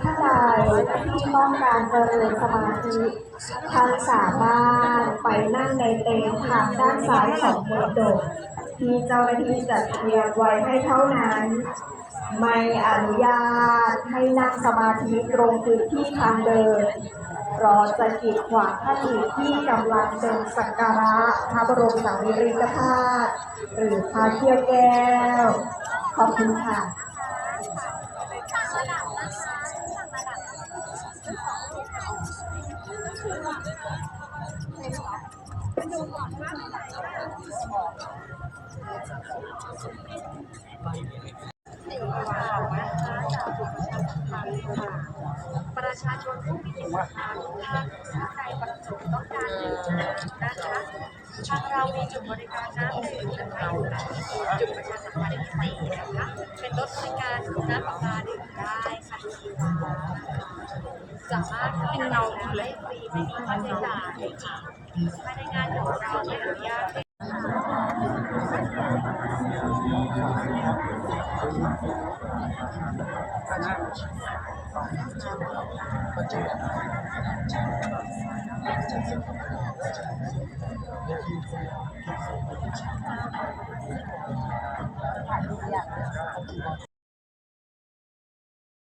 ท่านใดที่ต้องการเจริญสมาธิท่านสามารถไปนั่งในเต็นท์ทางด้านซ้ายของมรดกที่เจ้าหน้าที่จัดเตรียมไว้ให้เท่านั้น ไม่อนุญาตให้นั่งสมาธิตรงพื้นที่ทางเดินเพราะจะกีดขวางท่านอื่นที่กำลังเดินสักการะพระบรมสารีริกธาตุหรือพระเทียบแก้ว ขอบคุณค่ะ ประชาชนผู้มีจิตศรัทธาทุกท่านใครประสงค์ต้องการดื่มน้ำนะคะทางเรามีจุดบริการน้ำดื่มนะคะอยู่ที่จุดประชาสัมพันธ์ที่สี่นะคะเป็นรถบริการน้ำปลาปาดื่มได้ค่ะามารถเข้าเราได้ฟรีไม่มีค่าใช้จ่ายภายในงานของเราไม่อนุญาตให้เ